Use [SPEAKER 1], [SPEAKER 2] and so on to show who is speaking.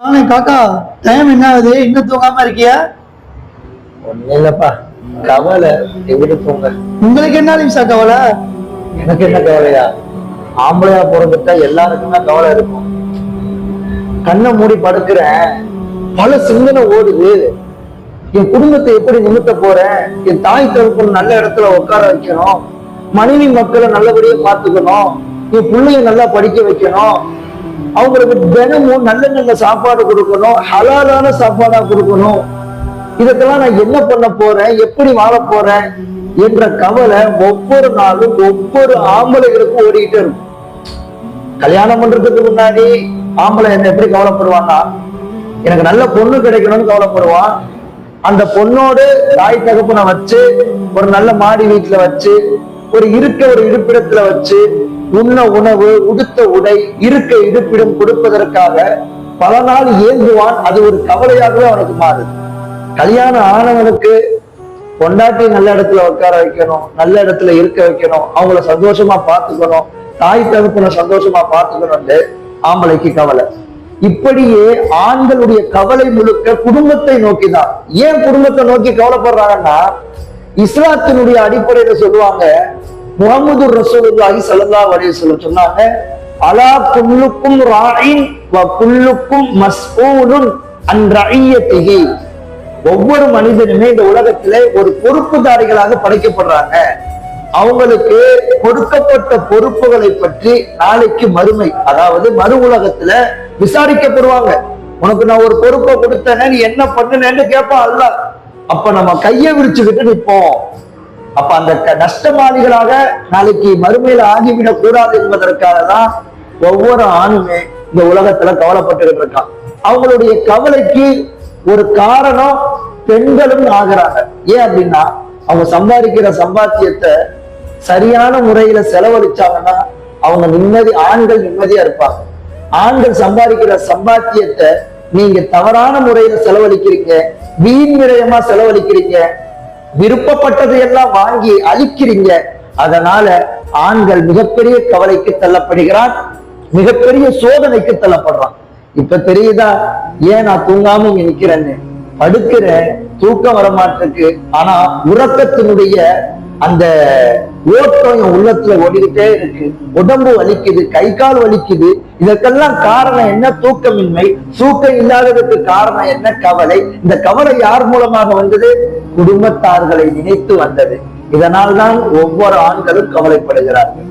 [SPEAKER 1] நானே காக்கா டைம் என்ன ஆகுது? இன்னும் தூங்காம இருக்கியா?
[SPEAKER 2] ஒண்ணும் இல்லப்பா. கவலை. எப்படி போங்க
[SPEAKER 1] உங்களுக்கு என்ன நிமிஷா கவலை?
[SPEAKER 2] எனக்கு என்ன கவலையா? ஆம்பளையா பிறந்துட்டா எல்லாருக்கும் தான் கவலை இருக்கும். கண்ணை மூடி படுக்கிறேன். பல சிந்தனை ஓடுது. என் குடும்பத்தை எப்படி நிமித்த போறேன்? என் தாய் தகப்பன் நல்ல இடத்துல உட்கார வைக்கணும். மனைவி மக்களை நல்லபடியா பார்த்துக்கணும். என் பிள்ளைய நல்லா படிக்க வைக்கணும். அவங்களுக்கு தினமும் நல்ல நல்ல சாப்பாடு கொடுக்கணும் ஹலாலான சாப்பாடா கொடுக்கணும். இதுக்கெல்லாம் நான் என்ன பண்ண போறேன்? எப்படி வாழ போறேன்? என்ற கவலை ஒவ்வொரு நாளும் ஒவ்வொரு ஆம்பளைகளுக்கும் ஓடிக்கிட்டு இருக்கும். கல்யாணம் பண்றதுக்கு முன்னாடி ஆம்பளை என்ன எப்படி கவலைப்படுவான்னா எனக்கு நல்ல பொண்ணு கிடைக்கணும்னு கவலைப்படுவான். அந்த பொண்ணோடு தாய் தகப்பனை வச்சு ஒரு நல்ல மாடி வீட்டுல வச்சு ஒரு இருக்க ஒரு இருப்பிடத்துல வச்சு உண்ண உணவு உடுத்த உடை இருக்க இருப்பிடம் கொடுப்பதற்காக பல நாள் ஏங்குவான். அது ஒரு கவலையாகவே அவனுக்கு மாறுது. கல்யாணம் ஆனவனுக்கு பொண்டாட்டி நல்ல இடத்துல உட்கார வைக்கணும் நல்ல இடத்துல இருக்க வைக்கணும் அவங்கள சந்தோஷமா பார்த்துக்கணும் தாய் தகப்பனை சந்தோஷமா பார்த்துக்கணும்னு ஆம்பளைக்கு கவலை. இப்படியே ஆண்களுடைய கவலை முழுக்க குடும்பத்தை நோக்கிதான். ஏன் குடும்பத்தை நோக்கி கவலைப்படுறாங்கன்னா இஸ்லாத்தினுடைய அடிப்படையில சொல்லுவாங்க முகமது ரசூலுல்லாஹி ஸல்லல்லாஹு வரைய சொல்ல சொன்னாங்க அலா குல்லுக்கும் ராயின் வ குல்லுக்கும் மஸ்ஊலுன் அன் ரஇயத்திஹி. ஒவ்வொரு மனிதனுமே இந்த உலகத்திலே ஒரு பொறுப்புதாரிகளாக படைக்கப்படுறாங்க. அவங்களுக்கு கொடுக்கப்பட்ட பொறுப்புகளை பற்றி நாளைக்கு மறுமை அதாவது மறு உலகத்துல விசாரிக்கப்படுவாங்க. உனக்கு நான் ஒரு பொறுப்பை கொடுத்தேனே நீ என்ன பண்ணுனேன்னு கேட்பான் அல்ல அப்ப நம்ம கையை விரிச்சுக்கிட்டு நிற்போம். அப்ப அந்த க- நஷ்டமாளிகளாக நாளைக்கு மறுமையில ஆகிவிடக் கூடாது என்பதற்காக தான் ஒவ்வொரு ஆணுமே இந்த உலகத்துல கவலைப்பட்டுக்கிட்டு இருக்கான் அவங்களுடைய கவலைக்கு ஒரு காரணம் பெண்களும் ஆகிறாங்க. ஏன் அப்படின்னா அவங்க சம்பாதிக்கிற சம்பாத்தியத்தை சரியான முறையில செலவழிச்சாங்கன்னா அவங்க நிம்மதி ஆண்கள் நிம்மதியா இருப்பாங்க. ஆண்கள் சம்பாதிக்கிற சம்பாத்தியத்தை நீங்க தவறான முறையில செலவழிக்கிறீங்க வீண் விரயமா செலவழிக்கிறீங்க விருப்பப்பட்டதை எல்லாம் வாங்கி அழிக்கிறீங்க. அதனால ஆண்கள் மிகப்பெரிய கவலைக்கு தள்ளப்படுகிறான் மிகப்பெரிய சோதனைக்கு தள்ளப்படுறான். இப்ப தெரியுதா? ஏன் நான் தூங்காம இங்க நிக்கிறேன்னு படுக்கிற தூக்கம் வரமாட்டிருக்கு ஆனா உறக்கத்தினுடைய அந்த ஓட்டம் என் உள்ளத்துல ஓடிக்கிட்டே இருக்கு. உடம்பு வலிக்குது கை கால் வலிக்குது. இதற்கெல்லாம் காரணம் என்ன? தூக்கமின்மை. தூக்கம் இல்லாததுக்கு காரணம் என்ன? கவலை. இந்த கவலை யார் மூலமாக வந்தது? குடும்பத்தார்களை நினைத்து வந்தது. இதனால் தான் ஒவ்வொரு ஆண்களும் கவலைப்படுகிறார்கள்.